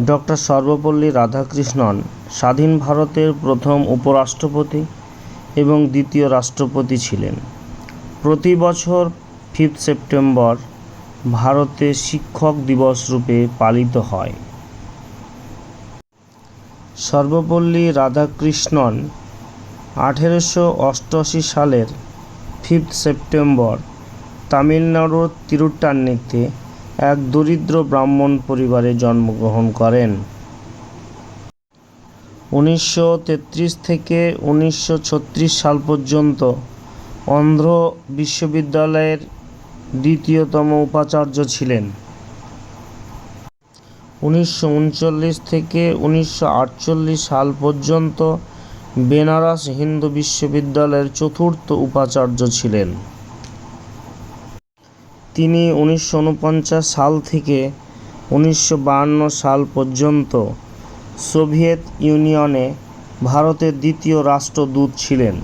Doctor Sarvepalli Radhakrishnan, স্বাধীন ভারতের প্রথম উপরাষ্ট্রপতি এবং দ্বিতীয় রাষ্ট্রপতি ছিলেন। প্রতি বছর ফিফথ সেপ্টেম্বর ভারতে শিক্ষক দিবস রূপে পালিত হয়। সর্বপল্লী রাধাকৃষ্ণন আঠেরোশো অষ্টআশি সালের ফিফথ সেপ্টেম্বর তামিলনাড়ুর তিরুটান্নিতে এক দরিদ্র ব্রাহ্মণ পরিবারে জন্মগ্রহণ করেন। উনিশশো তেত্রিশ থেকে উনিশশো ছত্রিশ সাল পর্যন্ত অন্ধ্র বিশ্ববিদ্যালয়ের দ্বিতীয়তম উপাচার্য ছিলেন। উনিশশো উনচল্লিশ থেকে উনিশশো আটচল্লিশ সাল পর্যন্ত বেনারস হিন্দু বিশ্ববিদ্যালয়ের চতুর্থ উপাচার্য ছিলেন। তিনি উনিশশো উনপঞ্চাশ সাল থেকে উনিশশো বাহান্ন সাল পর্যন্ত সোভিয়েত ইউনিয়নে ভারতের দ্বিতীয় রাষ্ট্রদূত ছিলেন।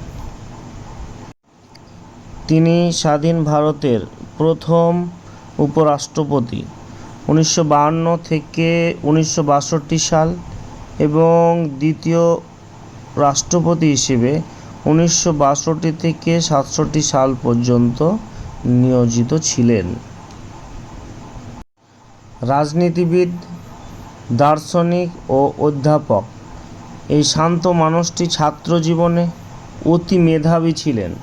তিনি স্বাধীন ভারতের প্রথম উপরাষ্ট্রপতি উনিশশো বাহান্ন থেকে উনিশশো বাষট্টি সাল এবং দ্বিতীয় রাষ্ট্রপতি হিসেবে উনিশশো বাষট্টি থেকে সাতষট্টি সাল পর্যন্ত নিয়োজিত ছিলেন। রাজনীতিবিদ, দার্শনিক ও অধ্যাপক, এই শান্ত মানুষটি ছাত্র জীবনে অতি মেধাবী ছিলেন।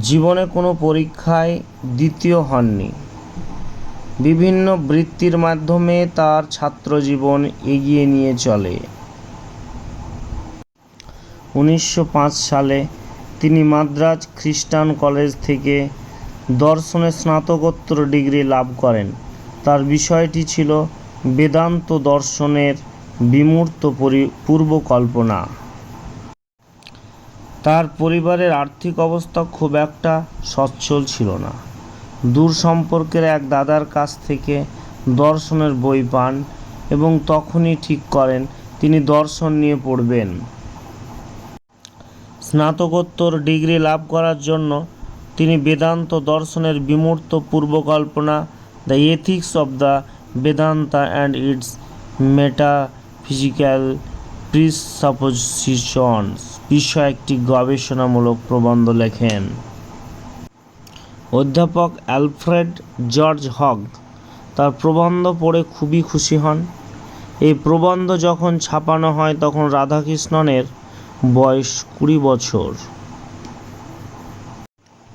জীবনে কোনো পরীক্ষায় দ্বিতীয় হননি। বিভিন্ন বৃত্তির মাধ্যমে তার ছাত্র জীবন এগিয়ে নিয়ে চলে। উনিশশো পাঁচ সালে তিনি মাদ্রাজ খ্রিস্টান কলেজ থেকে দর্শনে স্নাতকোত্তর ডিগ্রি লাভ করেন। তার বিষয়টি ছিল বেদান্ত দর্শনের বিমূর্ত পরি, পূর্বকল্পনা। তার পরিবারের আর্থিক অবস্থা খুব একটা সচ্ছল ছিল না। দূর সম্পর্কের এক দাদার কাছ থেকে দর্শনের বই পান এবং তখনই ঠিক করেন তিনি দর্শন নিয়ে পড়বেন। স্নাতকোত্তর ডিগ্রি লাভ করার জন্য তিনি বেদান্ত দর্শনের বিমূর্ত পূর্বকল্পনা the ethics of the Vedanta and its metaphysical presuppositions বিষয়ে একটি গবেষণামূলক প্রবন্ধ লেখেন। অধ্যাপক অ্যালফ্রেড জর্জ হগ তার প্রবন্ধ পড়ে খুবই খুশি হন। এই প্রবন্ধ যখন ছাপানো হয় তখন রাধাকৃষ্ণনের বয়স কুড়ি বছর।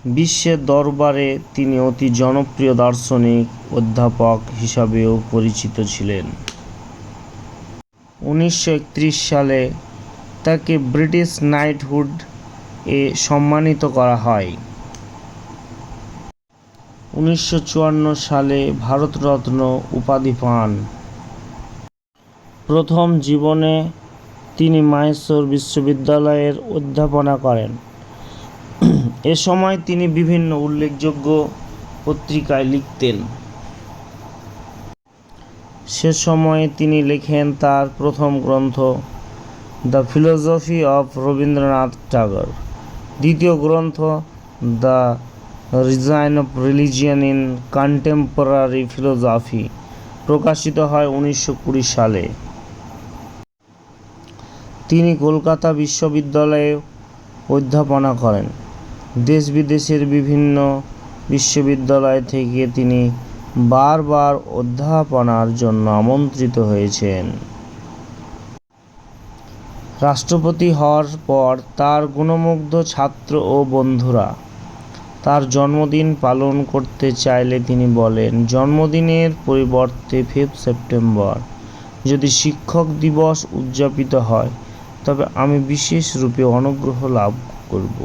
বিশ্বের দরবারে তিনি অতি জনপ্রিয় দার্শনিক অধ্যাপক হিসাবেও পরিচিত ছিলেন। উনিশশো একত্রিশ সালে তাকে ব্রিটিশ নাইটহুড এ সম্মানিত করা হয়। উনিশশো চুয়ান্ন সালে ভারতরত্ন উপাধি পান। প্রথম জীবনে তিনি মাহেশ্বর বিশ্ববিদ্যালয়ের অধ্যাপনা করেন। এ সময় তিনি বিভিন্ন উল্লেখযোগ্য পত্রিকায় লিখতেন। সে সময়ে তিনি লেখেন তার প্রথম গ্রন্থ, the philosophy of Rabindranath Tagore দ্বিতীয় গ্রন্থ, the reign of religion in contemporary philosophy প্রকাশিত হয় উনিশশো কুড়ি সালে। তিনি কলকাতা বিশ্ববিদ্যালয়ে অধ্যাপনা করেন। দেশ বিদেশের বিভিন্ন বিশ্ববিদ্যালয় থেকে তিনি বারবার অধ্যাপনার জন্য আমন্ত্রিত হয়েছেন। রাষ্ট্রপতি হওয়ার পর তার গুণমুগ্ধ ছাত্র ও বন্ধুরা তার জন্মদিন পালন করতে চাইলে তিনি বলেন, জন্মদিনের পরিবর্তে ফিফথ সেপ্টেম্বর যদি শিক্ষক দিবস উদযাপিত হয় তবে আমি বিশেষ রূপে অনুগ্রহ লাভ করব।